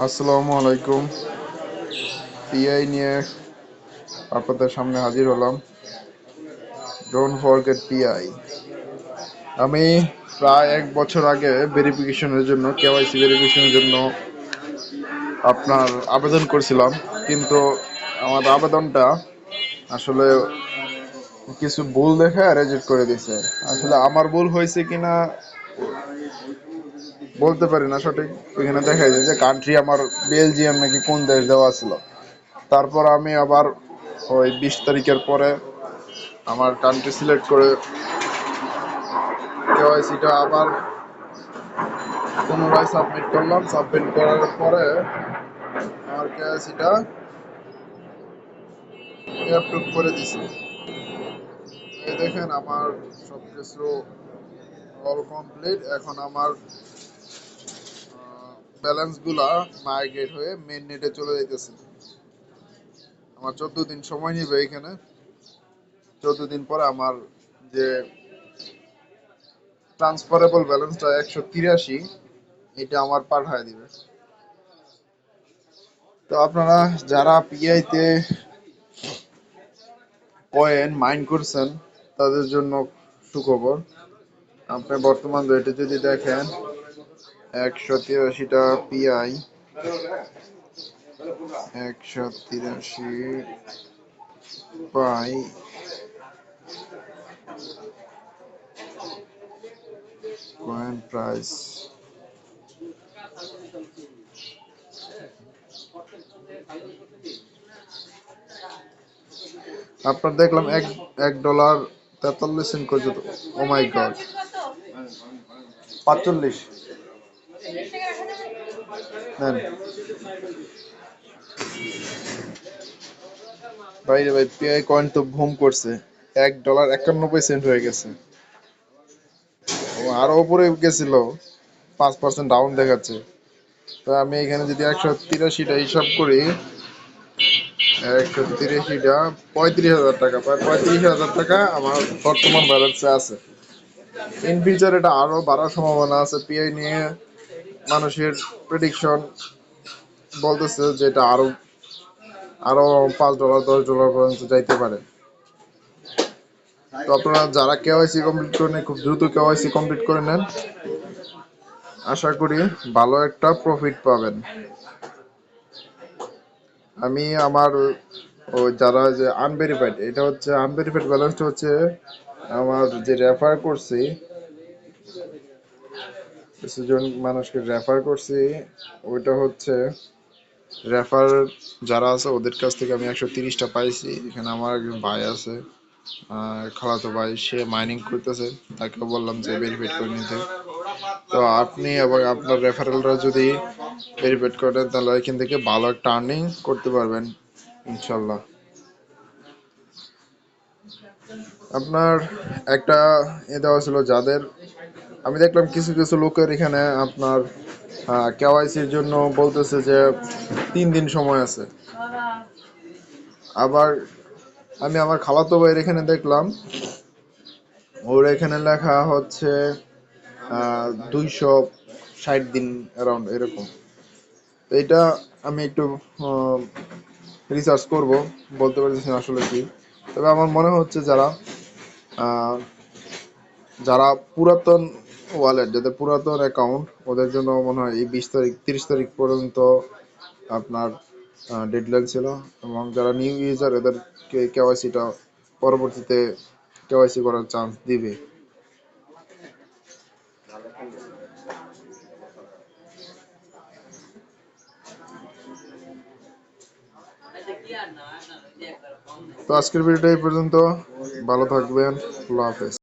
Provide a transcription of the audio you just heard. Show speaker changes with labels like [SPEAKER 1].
[SPEAKER 1] আসসালামু আলাইকুম। পিআই নিয়ে আপনাদের সামনে হাজির হলাম। ডোন্ট ফরগেট পিআই আমি প্রায় এক বছর আগে ভেরিফিকেশনের জন্য কেওয়াইসি ভেরিফিকেশনের জন্য আপনার আবেদন করছিলাম। কিন্তু আমার আবেদনটা আসলে কিছু ভুল দেখে রেজেক্ট করে দিছে আসলে আমার ভুল হয়েছে কিনা বলতে পারি না সঠিক। ওইখানে দেখা যায় যে কান্ট্রি আমার বেলজিয়াম নাকি কোন দেশ দেওয়া ছিল। তারপর আমি আবার ওই বিশ তারিখের পরে আমার কান্ট্রি সিলেক্ট করে কেওয়াইসিটা আবার পুনরায় সাবমিট করলাম। সাবমিট করার পরে আমার কেওয়াইসিটা অ্যাপ্রুভ করে দিছে। দেখেন আমার সবকিছু অল কমপ্লিট এখন আমার ব্যালেন্সগুলা মাইগ্রেট হয়ে মেন নেটে চলে যাইতেছে। আমার চোদ্দ দিন সময় নিবে এখানে। চোদ্দ দিন পরে আমার যে ট্রান্সফারেবল ব্যালেন্সটা একশো তিরাশি, এটা আমার পাঠায় দিবে। তো আপনারা যারা পিআই তে কয়েন মাইন্ড করছেন, তাদের জন্য সুখবর। আপনি বর্তমান রেটে যদি দেখেন একশো তিরাশিটা পিআই, একশো তিরাশি পাই। কয়েন প্রাইস আপনার দেখলাম এক এক ডলার তেতাল্লিশ সেন্ট পর্যন্ত ও মাই গড পাঁচচল্লিশ। নেন। ভাই রে ভাই পিআই কয়েন তো করছে। এক ডলার একানব্বই সেন্ট হয়ে গেছে। আরও উপরে গেছিল। পাঁচ পার্সেন্ট ডাউন দেখাচ্ছে। তো আমি এখানে যদি একশো তিরাশিটা হিসাব করি, একশো তিরাশিটা পঁয়ত্রিশ হাজার টাকা। প্রায় পঁয়ত্রিশ হাজার টাকা আমার বর্তমান ব্যালেন্সে আছে। ইন ফিউচার এটা আরও বাড়ার সম্ভাবনা আছে। পিআই নিয়ে মানুষের প্রেডিকশন বলতেছে যে এটা আরও আরও পাঁচ ডলার দশ ডলার পর্যন্ত যাইতে পারে। তো আপনারা যারা কেওয়াইসি কমপ্লিট করে নেন খুব দ্রুত কেওয়াইসি কমপ্লিট করে নেন। আশা করি ভালো একটা প্রফিট পাবেন। আমি আমার, ও যারা যে আনভেরিফাইড এটা হচ্ছে আনভেরিফাইড ব্যালেন্সটা হচ্ছে আমার যে রেফার করছি কিছুজন মানুষকে রেফার করছি, ওইটা হচ্ছে রেফার যারা আছে, ওদের কাছ থেকে আমি একশো তিরিশটা পাইছি। এখানে আমার একজন ভাই আছে খালাতো ভাই, সে মাইনিং করতেছে। তাকে বললাম যে ভেরিফাইড করে নিতে। তো আপনি এবং আপনার রেফারেলরা যদি ভেরিফাইড করেন, তাহলে এখান থেকে ভালো একটা আর্নিং করতে পারবেন ইনশাল্লাহ আপনার একটা এ দেওয়া ছিল যাদের, আমি দেখলাম কিছু কিছু লোকের এখানে আপনার কেওয়াইসির জন্য বলতেছে যে তিন দিন সময় আছে। আবার আমি আমার খালাতো ভাইয়ের এখানে দেখলাম, ওর এখানে লেখা হচ্ছে দুইশো ষাট দিন অ্যারাউন্ড এরকম। এটা আমি একটু রিসার্চ করব, বলতে পারতেছি আসলে কি। তবে আমার মনে হচ্ছে যারা যারা পুরাতন ওয়ালেট যাদের পুরাতন অ্যাকাউন্ট ওদের জন্য মনে হয় এই বিশ তারিখ, তিরিশ তারিখ পর্যন্ত আপনার ডেডলাইন ছিল এবং যারা নিউ ইউজার এদেরকে কেওয়াইসিটা পরবর্তীতে কেওয়াইসি করার চান্স দিবে। তো আজকের ভিডিওটা এই পর্যন্ত। ভালো থাকবেন। আল্লাহ হাফেজ।